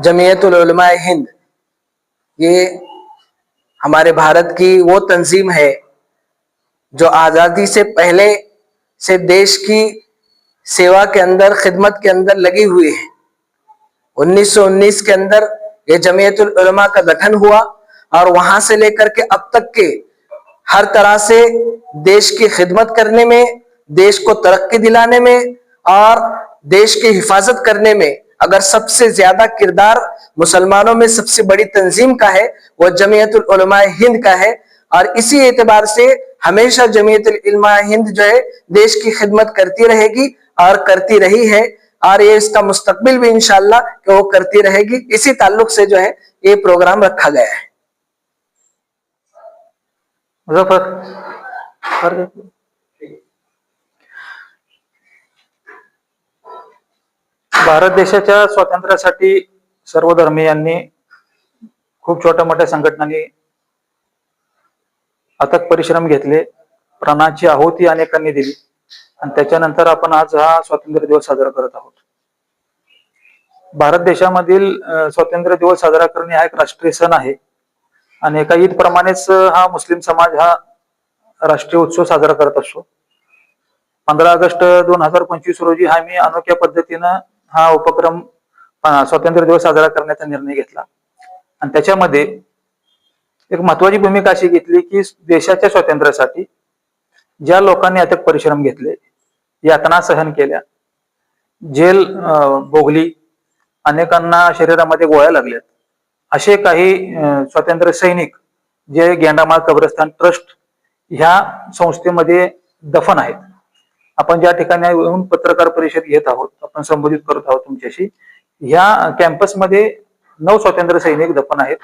जमीयतुल उलमा हिंद। ये हमारे भारत की वो तंजीम है जो आज़ादी से पहले से देश की सेवा के अंदर, खिदमत के अंदर लगी हुई है। 1919 के अंदर ये जमीयतुल उलमा का गठन हुआ और वहाँ से लेकर के अब तक के हर तरह से देश की खिदमत करने में, देश को तरक्की दिलाने में और देश की हिफाजत करने में अगर सबसे ज़्यादा किरदार मुसलमानों में सबसे बड़ी तंजीम का है, वो जमीयतुल उलमा हिंद का है। और इसी एतबार से हमेशा जमीयतुल उलमा हिंद जो है, देश की खिदमत करती रहेगी और करती रही है। और ये इसका मुस्तकबिल भी इनशाला वो करती रहेगी। इसी ताल्लुक से जो है, ये प्रोग्राम रखा गया है। मुजफ्फर भारत देशाच्या स्वातंत्र्यासाठी सर्व धर्मीयांनी खूप छोट्या मोठ्या संघटनांनी अथक परिश्रम घेतले प्राणाची आहुती अनेकांनी दिली आणि त्याच्यानंतर आपण आज हा स्वातंत्र्य दिवस साजरा करत आहोत. भारत देशामधील स्वातंत्र्य दिवस साजरा करणे हा एक राष्ट्रीय सण आहे आणि एका ईद प्रमाणेच हा मुस्लिम समाज हा राष्ट्रीय उत्सव साजरा करत असतो. पंधरा ऑगस्ट दोन हजार पंचवीस रोजी हा मी अनोख्या पद्धतीनं हा उपक्रम स्वातंत्र्य दिवस साजरा करण्याचा निर्णय घेतला. आणि त्याच्यामध्ये एक महत्वाची भूमिका अशी घेतली की देशाच्या स्वातंत्र्यासाठी ज्या लोकांनी अथक परिश्रम घेतले यातना सहन केल्या. जेल भोगली अनेकांना शरीरामध्ये गोळ्या लागल्यात. असे काही स्वातंत्र्य सैनिक जे गेंडामाळ कब्रस्तान ट्रस्ट ह्या संस्थेमध्ये दफन आहेत. आपण ज्या ठिकाणी येऊन पत्रकार परिषद घेत आहोत आपण संबोधित करत आहोत तुमच्याशी ह्या कॅम्पसमध्ये नऊ स्वातंत्र्य सैनिक दफन आहेत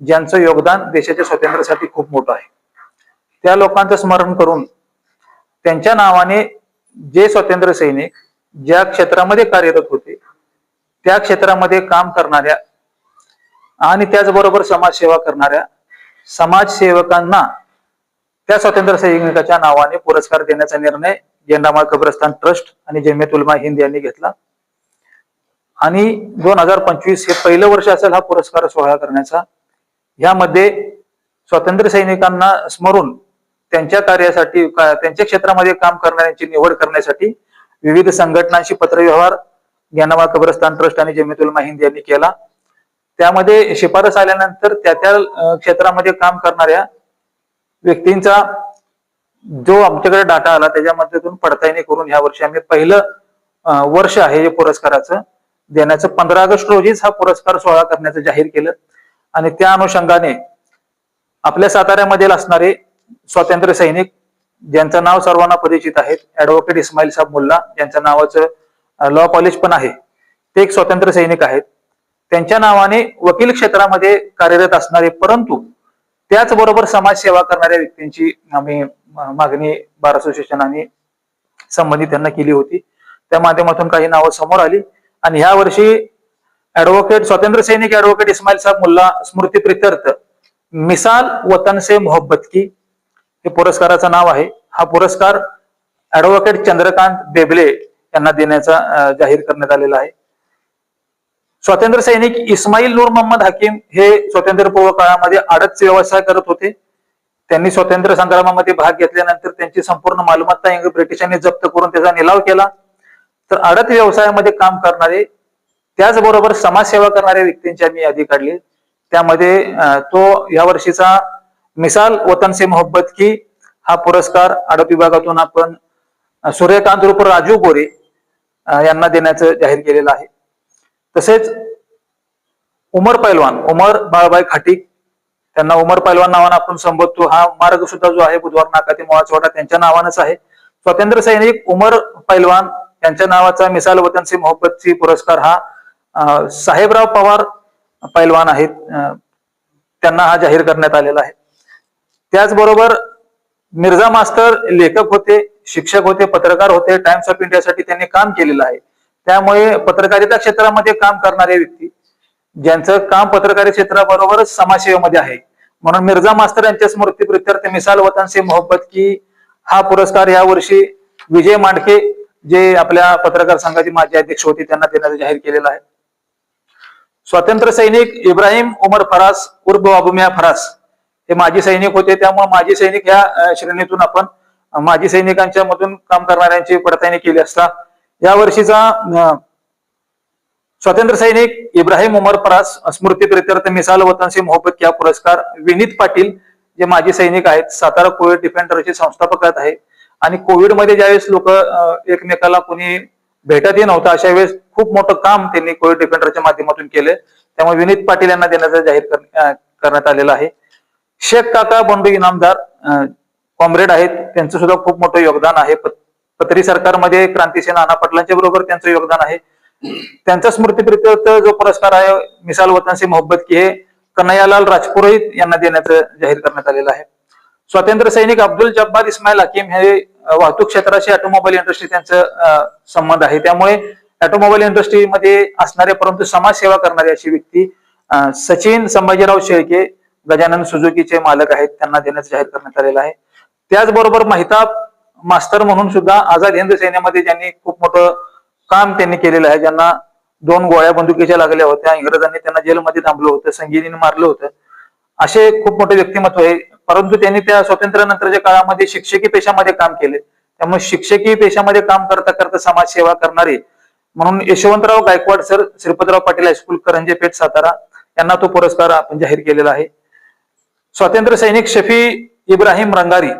ज्यांचं योगदान देशाच्या स्वातंत्र्यासाठी खूप मोठं आहे. त्या लोकांचं स्मरण करून त्यांच्या नावाने जे स्वातंत्र्य सैनिक ज्या क्षेत्रामध्ये कार्यरत होते त्या क्षेत्रामध्ये काम करणाऱ्या आणि त्याचबरोबर समाजसेवा करणाऱ्या समाजसेवकांना त्या स्वातंत्र्य सैनिकाच्या नावाने पुरस्कार देण्याचा निर्णय गेंडामाळ कब्रस्तान ट्रस्ट आणि जमियत उलमा हिंद यांनी घेतला. आणि दोन हजार पंचवीस हे पहिलं वर्ष असेल हा पुरस्कार सोहळा करण्याचा. यामध्ये स्वातंत्र्य सैनिकांना स्मरून त्यांच्या कार्यासाठी त्यांच्या क्षेत्रामध्ये काम करणाऱ्यांची निवड करण्यासाठी विविध संघटनांशी पत्रव्यवहार ज्ञानवा कब्रस्तान ट्रस्ट आणि जमियत उलमा हिंद यांनी केला. त्यामध्ये शिफारस आल्यानंतर त्या त्या क्षेत्रामध्ये काम करणाऱ्या व्यक्तींचा जो आमच्याकडे डाटा आला त्याच्या मदतीतून पडताळणी करून ह्या वर्षी आम्ही पहिलं वर्ष आहे या पुरस्काराचं. देण्याचं पंधरा ऑगस्ट रोजीच हा पुरस्कार सोहळा करण्याचं जाहीर केलं. आणि त्या अनुषंगाने आपल्या साताऱ्यामध्ये असणारे स्वातंत्र्य सैनिक ज्यांचं नाव सर्वांना परिचित आहेत ऍडव्होकेट इस्माईल साहेब मुल्ला ज्यांच्या नावाचं लॉ कॉलेज पण आहे ते एक स्वातंत्र्य सैनिक आहेत. त्यांच्या नावाने वकील क्षेत्रामध्ये कार्यरत असणारे परंतु त्याचबरोबर समाजसेवा करणाऱ्या व्यक्तींची आम्ही मागणी बार असोसिएशन संबंधित त्यांना केली होती. त्या माध्यमातून काही नावं समोर आली. आणि ह्या वर्षी ऍडव्होकेट स्वातंत्र्य सैनिक ऍडव्होकेट इस्माईल साहेब मुल्ला स्मृती प्रित्यर्थ मिसाल वतन से मोहब्बत की हे पुरस्काराचं नाव आहे. हा पुरस्कार ऍडव्होकेट चंद्रकांत बेबले यांना देण्याचा जाहीर करण्यात आलेला आहे. स्वातंत्र्य सैनिक इस्माईल नूर मोहम्मद हकीम हे स्वातंत्र्यपूर्व काळामध्ये आडत व्यवसाय करत होते. त्यांनी स्वातंत्र्य संग्रामामध्ये भाग घेतल्यानंतर त्यांची संपूर्ण मालमत्ता ब्रिटिशांनी जप्त करून त्याचा निलाव केला. तर आडत व्यवसायामध्ये काम करणारे त्याचबरोबर समाजसेवा करणाऱ्या व्यक्तींची आम्ही यादी काढली. त्यामध्ये तो या वर्षीचा मिसाल वतन से मोहब्बत की हा पुरस्कार आडत विभागातून आपण सूर्यकांत रूप राजू गोरे यांना देण्याचं जाहीर केलेलं आहे. तसेच उमर पैलवान उमर बाळबाई खाटीक त्यांना उमर पैलवान नावानं आपण संबोधतो. हा मार्ग सुद्धा जो आहे बुधवार नाकाती ते त्यांच्या नावानंच आहे. स्वातंत्र्य सैनिक उमर पैलवान यांच्या नावाचा मिसाल वतन से मोहब्बतची पुरस्कार हा साहेबराव पवार पैलवान आहेत. अं, त्यांना हा जाहीर करण्यात आलेला आहे. त्याचबरोबर मिर्झा मास्तर लेखक होते शिक्षक होते पत्रकार होते टाइम्स ऑफ इंडियासाठी त्यांनी काम केलेलं आहे. त्यामुळे पत्रकारिता क्षेत्रामध्ये काम करणारे व्यक्ती ज्यांचं काम पत्रकारी क्षेत्राबरोबरच समाजसेवेमध्ये आहे. म्हणून मिर्झा मास्तर यांच्या स्मृती मिसाल वतन से मोहब्बत की हा पुरस्कार या वर्षी विजय मांडके जे आपल्या पत्रकार संघाचे माजी अध्यक्ष होते त्यांना देण्याचं जाहीर केलेला आहे. स्वातंत्र्य सैनिक इब्राहिम उमर फरास उर्फ बाबुमिया फरास हे माजी सैनिक होते. त्यामुळे माजी सैनिक या श्रेणीतून आपण माजी सैनिकांच्या मधून काम करणाऱ्यांची पडताळणी केली असता या वर्षीचा स्वातंत्र्य सैनिक इब्राहिम उमर परास स्मृती प्रित्यर्थ मिसाल वतन से मोहब्बत या पुरस्कार विनीत पाटील जे माजी सैनिक आहेत सातारा कोविड डिफेंडरचे संस्थापक आहेत आणि कोविडमध्ये ज्यावेळेस लोक एकमेकाला कोणी भेटतही नव्हता नव्हतं अशा वेळेस खूप मोठं काम त्यांनी कोविड डिफेंडरच्या माध्यमातून केलं. त्यामुळे विनीत पाटील यांना देण्याचा जाहीर करण्यात आलेलं आहे. शेख काका बंडू इनामदार कॉम्रेड आहेत त्यांचं सुद्धा खूप मोठं योगदान आहे. पत्री सरकारमध्ये क्रांतीसेन नाना पाटलांच्या बरोबर त्यांचं योगदान आहे. त्यांचा स्मृतीप्रित्यर्थ जो पुरस्कार आहे मिसाल वतन मोहब्बत की हे कन्हैयालाल राजपुरोहित यांना देण्याचं जाहीर करण्यात आलेलं आहे. स्वातंत्र्य सैनिक अब्दुल जब्बार इस्माईल हकीम हे वाहतूक क्षेत्राशी ऑटोमोबाईल इंडस्ट्री त्यांचं संबंध आहे. त्यामुळे ऑटोमोबाईल इंडस्ट्रीमध्ये असणारे परंतु समाजसेवा करणारी अशी व्यक्ती सचिन संभाजीराव शेळके गजानन सुजुकीचे मालक आहेत त्यांना देण्याचं जाहीर करण्यात आलेलं आहे. त्याचबरोबर महिताब मास्तर म्हणून सुद्धा आझाद हिंद सेनेमध्ये ज्यांनी खूप मोठं काम त्यांनी केलेलं आहे ज्यांना दोन गोळ्या बंदुकीच्या लागल्या होत्या इंग्रजांनी त्यांना जेलमध्ये थांबलं होतं संगीनीने मारलं होतं. असे खूप मोठे व्यक्तिमत्व आहे. परंतु त्यांनी त्या स्वातंत्र्यानंतरच्या काळामध्ये शिक्षकी पेशामध्ये काम केले. त्यामुळे शिक्षकी पेशामध्ये काम करता करता समाजसेवा करणारे म्हणून Yashwantrao Gaikwad sir Shripatrao Patil high school Karanje Peth Satara यांना तो पुरस्कार आपण जाहीर केलेला आहे. स्वातंत्र्य सैनिक शफी इब्राहिम रंगारी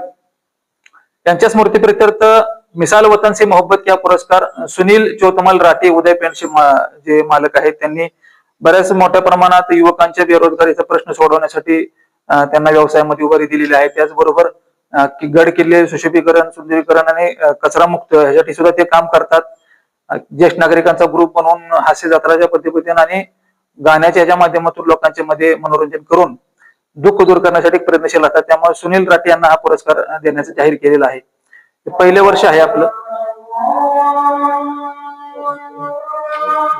यांच्या स्मृतीप्रित्यर्थ मिसाल वतन से मोहब्बत या पुरस्कार सुनील चौतमल राठी उदय पेनचे जे मालक आहेत त्यांनी बऱ्याच मोठ्या प्रमाणात युवकांच्या बेरोजगारीचा प्रश्न सोडवण्यासाठी त्यांना व्यवसायामध्ये उभारी दिलेली आहे. त्याचबरोबर गड किल्ले सुशोभीकरण सुंदरीकरण आणि कचरा मुक्त ह्यासाठी सुद्धा ते काम करतात. ज्येष्ठ नागरिकांचा ग्रुप बनवून हास्य जत्राच्या पद्धतीने आणि गाण्याच्या याच्या माध्यमातून लोकांच्या मध्ये मनोरंजन करून दुःख दूर करण्यासाठी प्रयत्नशील असतात. त्यामुळे सुनील राठी यांना हा पुरस्कार देण्याचं जाहीर केलेला आहे. हे पहिले वर्ष आहे आपलं.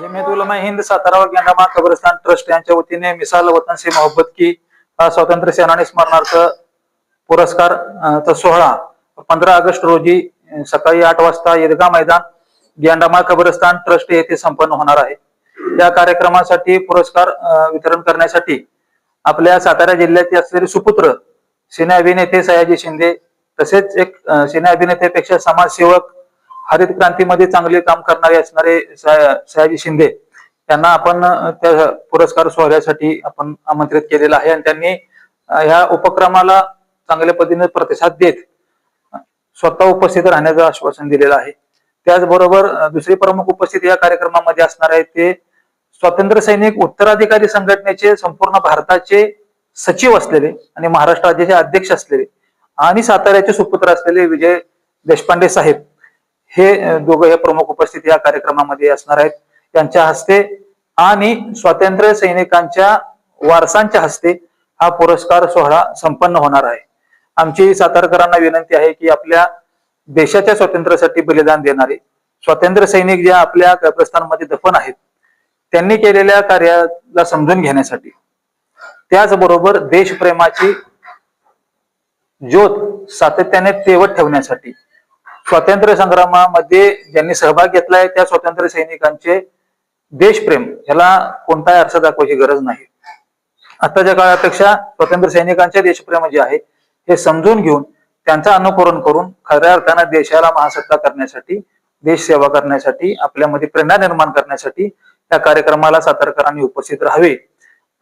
जमियत उलमा हिंद सातारा व गेंडामा कब्रस्तान ट्रस्ट यांच्या वतीने मिसाल वतन से मोहब्बत की स्वातंत्र्य सेनानी स्मरणार्थ पुरस्कार चा सोहळा पंधरा ऑगस्ट रोजी सकाळी आठ वाजता ईदगा मैदान गेंडामा कब्रस्तान ट्रस्ट येथे संपन्न होणार आहे. या कार्यक्रमासाठी पुरस्कार वितरण करण्यासाठी आपल्या सातारा जिल्ह्याचे असलेले सुपुत्र सिने अभिनेते सयाजी शिंदे तसेच एक सिने अभिनेत्यापेक्षा समाजसेवक हरित क्रांतीमध्ये चांगले काम करणारे असणारे सयाजी शिंदे त्यांना आपण त्या पुरस्कार सोहळ्यासाठी आपण आमंत्रित केलेलं आहे आणि त्यांनी ह्या उपक्रमाला चांगल्या पद्धतीने प्रतिसाद देत स्वतः उपस्थित राहण्याचं आश्वासन दिलेलं आहे. त्याचबरोबर दुसरी दुसरे प्रमुख उपस्थित या कार्यक्रमामध्ये असणार आहे ते स्वातंत्र्य सैनिक उत्तराधिकारी संघटनेचे संपूर्ण भारताचे सचिव असलेले आणि महाराष्ट्र राज्याचे अध्यक्ष असलेले आणि साताऱ्याचे सुपुत्र असलेले विजय देशपांडे साहेब हे दोघं हे प्रमुख उपस्थित या कार्यक्रमामध्ये असणार आहेत. त्यांच्या हस्ते आणि स्वातंत्र्य सैनिकांच्या वारसांच्या हस्ते हा पुरस्कार सोहळा संपन्न होणार आहे. आमची सातारकरांना विनंती आहे की आपल्या देशाच्या स्वातंत्र्यासाठी बलिदान देणारे स्वातंत्र्य सैनिक जे आपल्या कब्रस्तानमध्ये दफन आहेत त्यांनी केलेल्या कार्याला समजून घेण्यासाठी. त्याचबरोबर देशप्रेमाची ज्योत सातत्याने तेवत ठेवण्यासाठी. स्वातंत्र्य संग्रामामध्ये ज्यांनी सहभाग घेतलाय त्या स्वातंत्र्य सैनिकांचे देशप्रेम ह्याला कोणताही अर्थ दाखवायची गरज नाही. आताच्या काळापेक्षा स्वातंत्र्य सैनिकांचे देशप्रेम जे आहे हे समजून घेऊन त्यांचं अनुकरण करून खऱ्या अर्थानं देशाला महासत्ता करण्यासाठी देश सेवा करण्यासाठी आपल्यामध्ये प्रेरणा निर्माण करण्यासाठी त्या कार्यक्रमाला सातारकरांनी उपस्थित राहावे.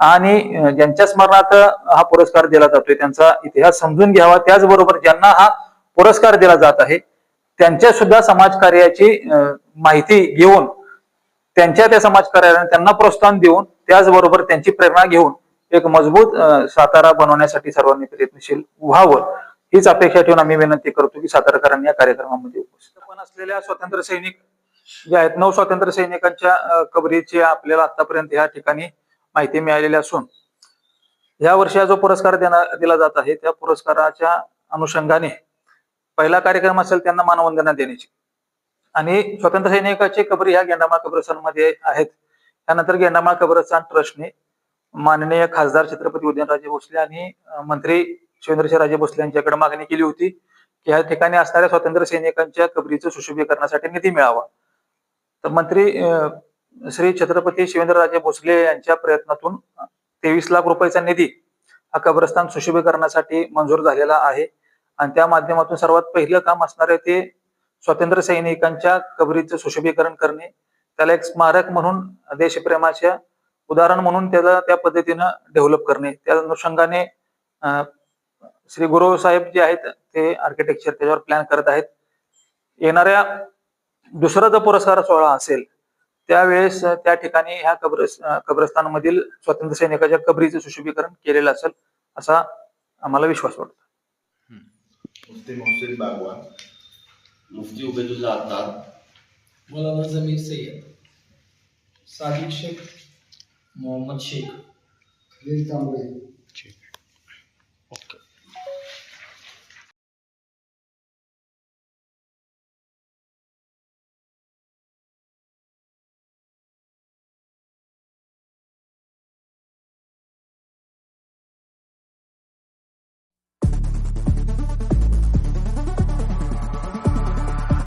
आणि ज्यांच्या स्मरणार्थ हा पुरस्कार दिला जातोय त्यांचा इतिहास समजून घ्यावा. त्याचबरोबर ज्यांना हा पुरस्कार दिला जात आहे त्यांच्या सुद्धा समाजकार्याची कार्याची माहिती घेऊन त्यांच्या त्या समाजकार्याने त्यांना प्रोत्साहन देऊन त्याचबरोबर त्यांची प्रेरणा घेऊन एक मजबूत सातारा बनवण्यासाठी सर्वांनी प्रयत्नशील व्हावं. हीच अपेक्षा ठेवून आम्ही विनंती करतो की सातारकरांनी या कार्यक्रमामध्ये उपस्थित पण असलेल्या स्वातंत्र्य सैनिक जे आहेत नऊ स्वातंत्र्य सैनिकांच्या कबरीची आपल्याला आतापर्यंत या ठिकाणी माहिती मिळालेली असून या वर्षी हा जो पुरस्कार देणार दिला जात आहे त्या पुरस्काराच्या अनुषंगाने पहिला कार्यक्रम असेल त्यांना मानवंदना देण्याची. आणि स्वातंत्र्य सैनिकाची कबरी ह्या गेंडामाळ कब्रस्थानमध्ये आहेत. त्यानंतर गेंडामाळ कब्रस्थान ट्रस्टने माननीय खासदार छत्रपती उदयनराजे भोसले आणि मंत्री शिवेंद्रशराजे भोसले यांच्याकडे मागणी केली होती की या ठिकाणी असणाऱ्या स्वातंत्र्य सैनिकांच्या कबरीचं सुशोभीकरणासाठी निधी मिळावा. तर मंत्री श्री छत्रपती शिवेंद्रराजे भोसले यांच्या प्रयत्नातून तेवीस लाख रुपयाचा निधी हा कब्रस्तान सुशोभीकरणासाठी मंजूर झालेला आहे. आणि त्या माध्यमातून सर्वात पहिलं काम असणार आहे ते स्वातंत्र्य सैनिकांच्या कबरीचं सुशोभीकरण करणे. त्याला एक स्मारक म्हणून देशप्रेमाच्या उदाहरण म्हणून त्याला त्या पद्धतीनं डेव्हलप करणे. त्या अनुषंगाने श्री गुरु साहेब जे आहेत ते आर्किटेक्चर त्याच्यावर प्लॅन करत आहेत. येणाऱ्या दुसरा जो पुरस्कार सोहळा असेल त्यावेळेस त्या ठिकाणी ह्या कब्र कब्रस्तानमधील स्वातंत्र्य सैनिकाच्या कबरीचं सुशोभीकरण केलेलं असेल असा आम्हाला विश्वास वाटतो. मुफ्ती मोहसिन बागवान. मुफ्ती उबेदुल्ला अत्तार मौलाना जमीर सैयद सादिक शेख मोहम्मद शेख.